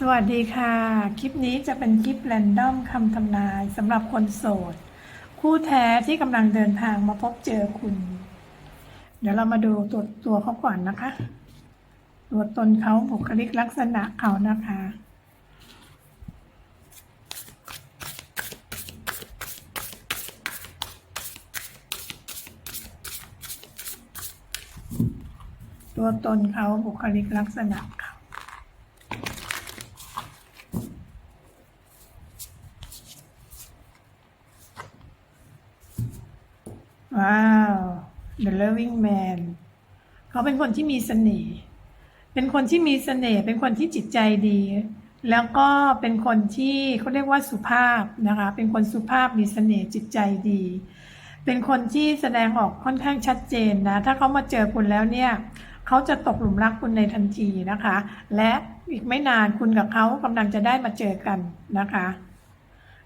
สวัสดีค่ะ คลิปนี้จะเป็นคลิปแรนดอมคำทำนายสำหรับคนโสด คู่แท้ที่กำลังเดินทางมาพบเจอคุณ เดี๋ยวเรามาดูตัวตัวเขาก่อนนะคะ ตัวตนเขาบุคลิกลักษณะเขานะคะ ตัวตนเขาบุคลิกลักษณะเขา ว้าว The Loving Man เขาเป็นคนที่มีเสน่ห์ เป็นคนที่มีเสน่ห์ เป็นคนที่จิตใจดี แล้วก็เป็นคนที่เขาเรียกว่าสุภาพนะคะ เป็นคนสุภาพมีเสน่ห์จิตใจดี เป็นคนที่แสดงออกค่อนข้างชัดเจนนะ ถ้าเขามาเจอคุณแล้วเนี่ยเขาจะตกหลุมรักคุณในทันทีนะคะ และอีกไม่นานคุณกับเขากำลังจะได้มาเจอกันนะคะ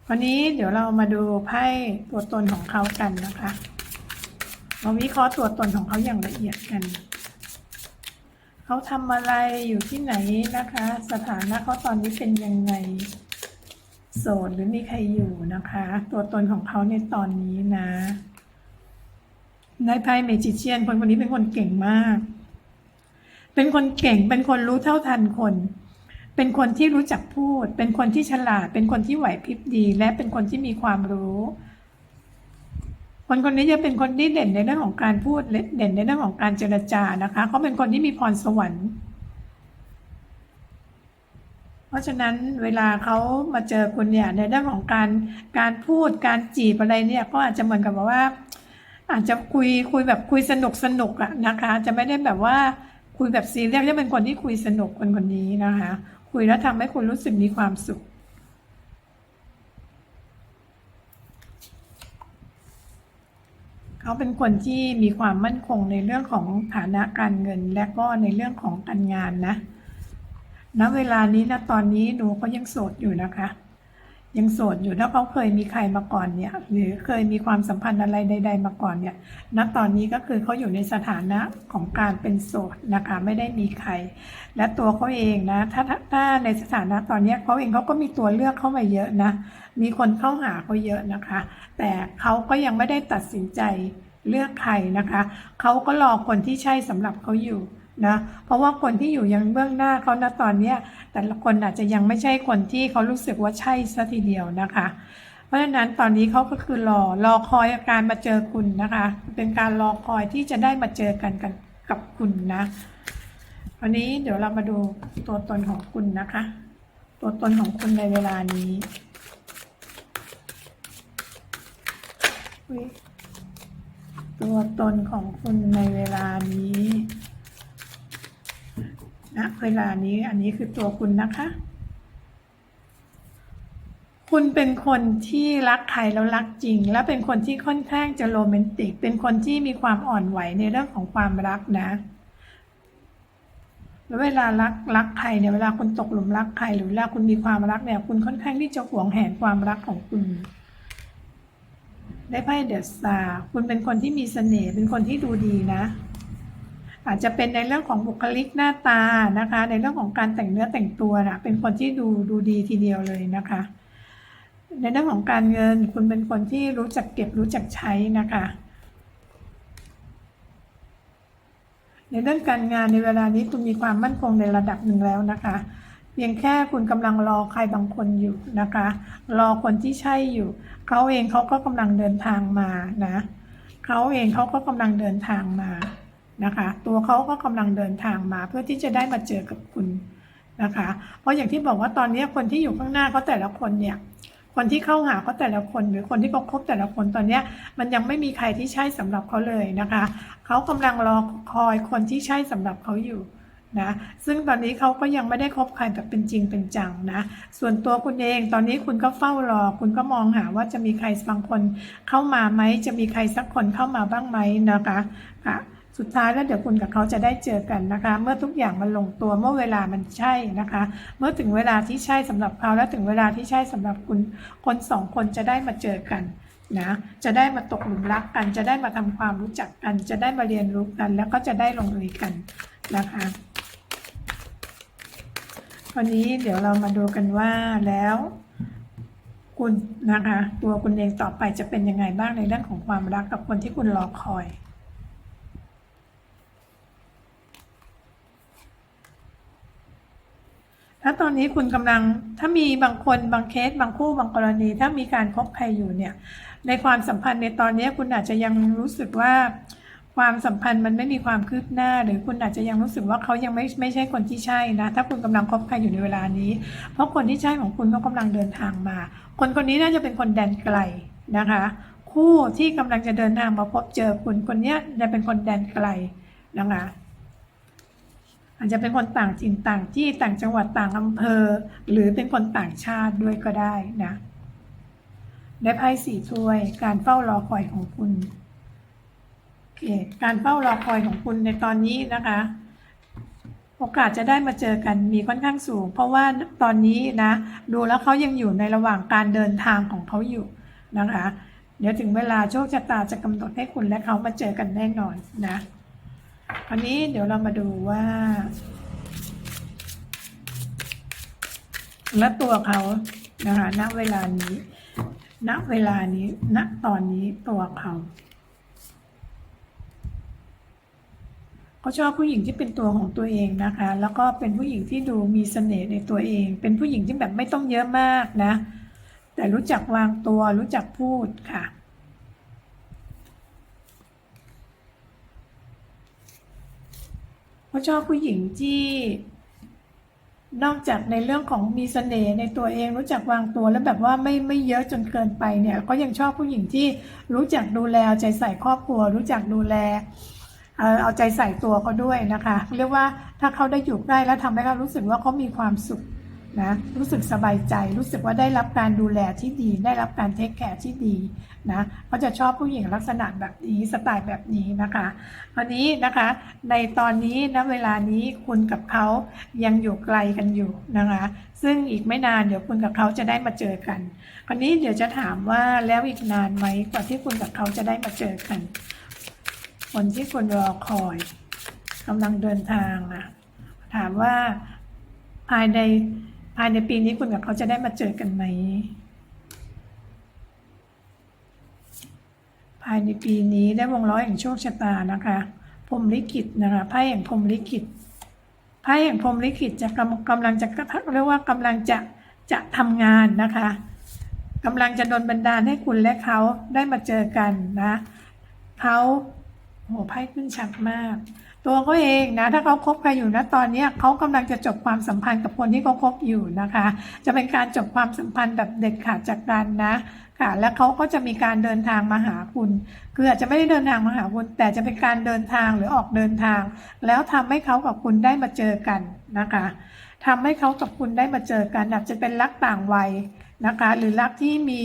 วันนี้เดี๋ยวเรามาดูไพ่ตัวตนของเขากันนะคะ มาวิเคราะห์ตัวตนของเขาอย่างละเอียดกัน เขาทำอะไรอยู่ที่ไหนนะคะ สถานะเขาตอนนี้เป็นยังไง โสดหรือมีใครอยู่นะคะ ตัวตนของเขาในตอนนี้นะได้ไพ่เมจิเชียนคนคนนี้เป็นคนเก่งมาก เป็นคนเก่ง เป็นคนรู้เท่าทันคน เป็นคนที่รู้จักพูด เป็นคนที่ฉลาด เป็นคนที่ไหวพริบดี และเป็นคนที่มีความรู้ คนคนนี้จะเป็นคนที่เด่นในเรื่องของการพูดเด่นในเรื่องของการเจรจานะคะเขาเป็นคนที่มีพรสวรรค์ เพราะฉะนั้นเวลาเขามาเจอคุณเนี่ยในเรื่องของการการพูดการจีบอะไรเนี่ยก็อาจจะเหมือนกับว่า อาจจะคุยคุยแบบคุยสนุกสนุกอะนะคะ จะไม่ได้แบบว่าคุยแบบซีเรียสจะเป็นคนที่คุยสนุกคนคนนี้นะคะ คุยแล้วทำให้คุณรู้สึกมีความสุข เขาเป็นคนที่มีความมั่นคงในเรื่องของฐานะการเงิน และก็ในเรื่องของการงานนะณเวลานี้นะตอนนี้หนูก็ยังโสดอยู่นะคะ ยังโสดอยู่ถ้าเขาเคยมีใครมาก่อนเนี่ยหรือเคยมีความสัมพันธ์อะไรใด ๆ มาก่อนเนี่ยณตอนนี้ก็คือเขาอยู่ในสถานะของการเป็นโสดนะคะไม่ได้มีใคร และตัวเขาเองนะถ้าถ้าในสถานะตอนนี้เขาเองเขาก็มีตัวเลือกเข้ามาเยอะนะมีคนเข้าหาเขาเยอะนะคะ แต่เขาก็ยังไม่ได้ตัดสินใจเลือกใครนะคะเขาก็รอคนที่ใช่สำหรับเขาอยู่ นะเพราะว่าคนที่อยู่ยังเบื้องหน้าเขาณตอนเนี้ยแต่ละคนอาจจะยังไม่ใช่คนที่เขารู้สึกว่าใช่ซะทีเดียวนะคะ เพราะฉะนั้นตอนนี้เขาก็คือรอรอคอยการมาเจอคุณนะคะ เป็นการรอคอยที่จะได้มาเจอกันกันกับคุณนะวันนี้เดี๋ยวเรามาดูตัวตนของคุณนะคะ ตัวตนของคุณในเวลานี้ตัวตนของคุณในเวลานี้ ณเวลานี้อันนี้คือตัวคุณนะคะ คุณเป็นคนที่รักใครแล้วรักจริง และเป็นคนที่ค่อนข้างจะโรแมนติก เป็นคนที่มีความอ่อนไหวในเรื่องของความรักนะแล้วเวลารักรักใครเนี่ยเวลาคุณตกหลุมรักใครหรือเวลาคุณมีความรักเนี่ยคุณค่อนข้างที่จะหวงแหนความรักของคุณ ได้ไพ่เดอะสตาร์คุณเป็นคนที่มีเสน่ห์เป็นคนที่ดูดีนะ อาจจะเป็นในเรื่องของบุคลิกหน้าตานะคะ ในเรื่องของการแต่งเนื้อแต่งตัวนะเป็นคนที่ดูดูดีทีเดียวเลยนะคะ ในเรื่องของการเงินคุณเป็นคนที่รู้จักเก็บรู้จักใช้นะคะ ในเรื่องการงานในเวลานี้คุณมีความมั่นคงในระดับหนึ่งแล้วนะคะเพียงแค่คุณกำลังรอใครบางคนอยู่นะคะ รอคนที่ใช่อยู่ เขาเองเขาก็กำลังเดินทางมานะ เขาเองเขาก็กำลังเดินทางมา นะคะ ตัวเขาก็กำลังเดินทางมาเพื่อที่จะได้มาเจอกับคุณนะคะ เพราะอย่างที่บอกว่าตอนนี้คนที่อยู่ข้างหน้าเขาแต่ละคนเนี่ยคนที่เข้าหาเขาแต่ละคนหรือคนที่เขาคบแต่ละคนตอนเนี้มันยังไม่มีใครที่ใช่สำหรับเขาเลยนะคะเขากำลังรอคอยคนที่ใช่สำหรับเขาอยู่นะซึ่งตอนนี้เขาก็ยังไม่ได้คบใครแบบเป็นจริงเป็นจังนะส่วนตัวคุณเองตอนนี้คุณก็เฝ้ารอ คุณก็มองหาว่าจะมีใครบางคนเข้ามาไหมจะมีใครสักคนเข้ามาบ้างไหมนะคะค่ะ สุดท้ายแล้วเดี๋ยวคุณกับเขาจะได้เจอกันนะคะ เมื่อทุกอย่างมันลงตัวเมื่อเวลามันใช่นะคะ เมื่อถึงเวลาที่ใช่สำหรับเขาและถึงเวลาที่ใช่สำหรับคุณคนสองคนจะได้มาเจอกันนะจะได้มาตกหลุมรักกัน จะได้มาทำความรู้จักกัน จะได้มาเรียนรู้กัน แล้วก็จะได้ลงเอยกันนะคะวันนี้เดี๋ยวเรามาดูกันว่าแล้วคุณนะคะ ตัวคุณเองต่อไปจะเป็นยังไงบ้างในเรื่องของความรักกับคนที่คุณรอคอยาตอนนี้คุณกำลังถ้ามีบางคนบางเคสบางคู่บางกรณี ถ้ามีการคบใครอยู่เนี่ย ในความสัมพันธ์ในตอนนี้คุณอาจจะยังรู้สึกว่าความสัมพันธ์มันไม่มีความคืบหน้า หรือคุณอาจจะยังรู้สึกว่าเขายังไม่ไม่ใช่คนที่ใช่นะ ถ้าคุณกำลังคบใครอยู่ในเวลานี้ เพราะคนที่ใช่ของคุณเขากำลังเดินทางมา คนคนนี้น่าจะเป็นคนแดนไกลนะคะ คู่ที่กำลังจะเดินทางมาพบเจอคุณคนนี้จะเป็นคนแดนไกลนะคะ อาจจะเป็นคนต่างถิ่นต่างที่ต่างจังหวัดต่างอำเภอ หรือเป็นคนต่างชาติด้วยก็ได้นะ ได้ไพ่สี่ถ้วย การเฝ้ารอคอยของคุณโอเคการเฝ้ารอคอยของคุณในตอนนี้นะคะ โอกาสจะได้มาเจอกันมีค่อนข้างสูง เพราะว่าตอนนี้นะ ดูแล้วเขายังอยู่ในระหว่างการเดินทางของเขาอยู่นะคะ เดี๋ยวถึงเวลาโชคชะตาจะกำหนดให้คุณและเขามาเจอกันแน่นอนนะ คราวนี้เดี๋ยวเรามาดูว่า และตัวเขานะคะณเวลานี้ณเวลานี้ณตอนนี้ตัวเขาเขาชอบผู้หญิงที่เป็นตัวของตัวเองนะคะ แล้วก็เป็นผู้หญิงที่ดูมีเสน่ห์ในตัวเอง เป็นผู้หญิงที่แบบไม่ต้องเยอะมากนะ แต่รู้จักวางตัวรู้จักพูดค่ะ เขาชอบผู้หญิงที่นอกจากในเรื่องของมีเสน่ห์ในตัวเองรู้จักวางตัวแล้วแบบว่าไม่ไม่เยอะจนเกินไปเนี่ย ก็ยังชอบผู้หญิงที่รู้จักดูแลเอาใจใส่ครอบครัว รู้จักดูแลเอาใจใส่ตัวเขาด้วยนะคะ เรียกว่าถ้าเขาได้อยู่ใกล้แล้วทำให้เขารู้สึกว่าเขามีความสุข นะรู้สึกสบายใจรู้สึกว่าได้รับการดูแลที่ดี ได้รับการเทคแคร์ที่ดีนะเขาจะชอบผู้หญิงลักษณะแบบนี้สไตล์แบบนี้นะคะวันนี้นะคะในตอนนี้ณเวลานี้คุณกับเขายังอยู่ไกลกันอยู่นะคะ ซึ่งอีกไม่นานเดี๋ยวคุณกับเขาจะได้มาเจอกันคราวนี้เดี๋ยวจะถามว่าแล้วอีกนานไหมกว่าที่คุณกับเขาจะได้มาเจอกันคนที่คุณรอคอยกำลังเดินทางนะถามว่าภายในายในปีนี้คุณกับเขาจะได้มาเจอกันไหม ภายในปีนี้ได้วงล้อแห่งโชคชะตานะคะพรมลิขิตนะคะไพ่แห่งพรมลิขิตไพ่แห่งพรมลิขิตจะกำกำลังจะเรียกว่ากำลังจะจะทำงานนะคะกำลังจะโดลบันดาลให้คุณและเขาได้มาเจอกันนะเขาโหไพ่ขึ้นชัดมาก ตัวเขาเองนะถ้าเขาคบใครอยู่นะตอนนี้เขากำลังจะจบความสัมพันธ์กับคนที่เขาคบอยู่นะคะ จะเป็นการจบความสัมพันธ์แบบเด็ดขาดจากกันนะค่ะ แล้วเขาก็จะมีการเดินทางมาหาคุณคืออาจจะไม่ได้เดินทางมาหาคุณ แต่จะเป็นการเดินทางหรือออกเดินทาง แล้วทำให้เขากับคุณได้มาเจอกันนะคะทำให้เขากับคุณได้มาเจอกันอาจจะเป็นรักต่างวัย นะคะ หรือรักที่มี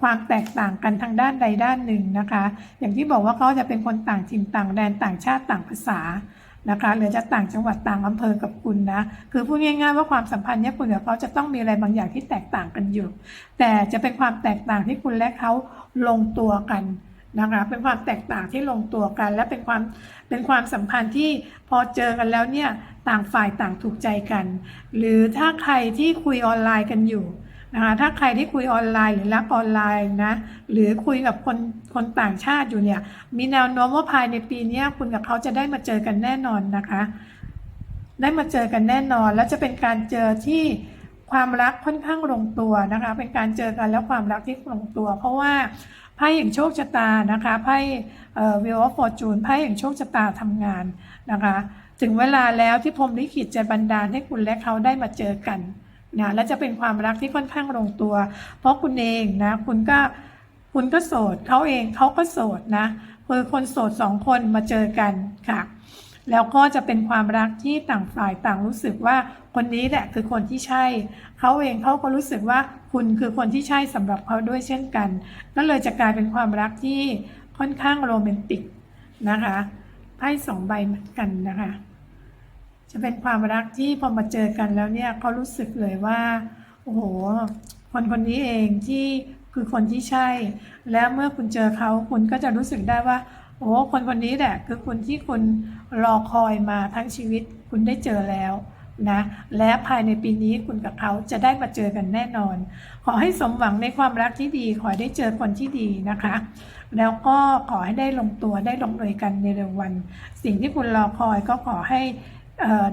ความแตกต่างกันทางด้านใดด้านหนึ่งนะคะ อย่างที่บอกว่าเขาจะเป็นคนต่างถิ่นต่างแดนต่างชาติต่างภาษานะคะหรือจะต่างจังหวัดต่างอำเภอกับคุณนะ คือพูดง่ายๆว่าความสัมพันธ์เนี้ยคุณกับเขาจะต้องมีอะไรบางอย่างที่แตกต่างกันอยู่ แต่จะเป็นความแตกต่างที่คุณและเขาลงตัวกันนะคะ เป็นความแตกต่างที่ลงตัวกัน และเป็นความเป็นความสัมพันธ์ที่พอเจอกันแล้วเนี่ยต่างฝ่ายต่างถูกใจกัน หรือถ้าใครที่คุยออนไลน์กันอยู่ นะคะถ้าใครที่คุยออนไลน์หรือรักออนไลน์นะหรือคุยกับคนคนต่างชาติอยู่เนี่ย มีแนวโน้มว่าภายในปีนี้คุณกับเขาจะได้มาเจอกันแน่นอนนะคะ ได้มาเจอกันแน่นอน แล้วจะเป็นการเจอที่ความรักค่อนข้างลงตัวนะคะ เป็นการเจอกันแล้วความรักที่ลงตัว เพราะว่าไพ่แห่งโชคชะตานะคะไพ่เอ่อวิวออฟฟอร์จูนไพ่แห่งโชคชะตาทำงานนะคะ ถึงเวลาแล้วที่พรหมลิขิตจะบันดาลให้คุณและเขาได้มาเจอกัน นะและจะเป็นความรักที่ค่อนข้างลงตัว เพราะคุณเองนะคุณก็คุณก็โสดเขาเองเขาก็โสดนะคือคนโสดสองคนมาเจอกันค่ะ แล้วก็จะเป็นความรักที่ต่างฝ่ายต่างรู้สึกว่าคนนี้แหละคือคนที่ใช่เขาเองเขาก็รู้สึกว่าคุณคือคนที่ใช่สำหรับเขาด้วยเช่นกัน ก็เลยจะกลายเป็นความรักที่ค่อนข้างโรแมนติกนะคะไพ่สองใบเหมือนกันนะคะ จะเป็นความรักที่พอมาเจอกันแล้วเนี่ยเขารู้สึกเลยว่าโอ้โห คนคนนี้เองที่คือคนที่ใช่ แล้วเมื่อคุณเจอเขาคุณก็จะรู้สึกได้ว่า โอ้คนคนนี้แหละคือคนที่คุณรอคอยมาทั้งชีวิต คุณได้เจอแล้วนะและภายในปีนี้คุณกับเขาจะได้มาเจอกันแน่นอน ขอให้สมหวังในความรักที่ดี ขอได้เจอคนที่ดีนะคะ แล้วก็ขอให้ได้ลงตัวได้ลงเอยกันในเร็ววัน สิ่งที่คุณรอคอยก็ขอให้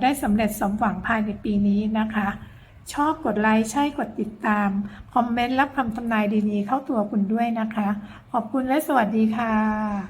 ได้สำเร็จสมหวังภายในปีนี้นะคะ ชอบกดไลค์ใช่กดติดตาม คอมเมนต์รับคำทำนายดีๆเข้าตัวคุณด้วยนะคะ ขอบคุณและสวัสดีค่ะ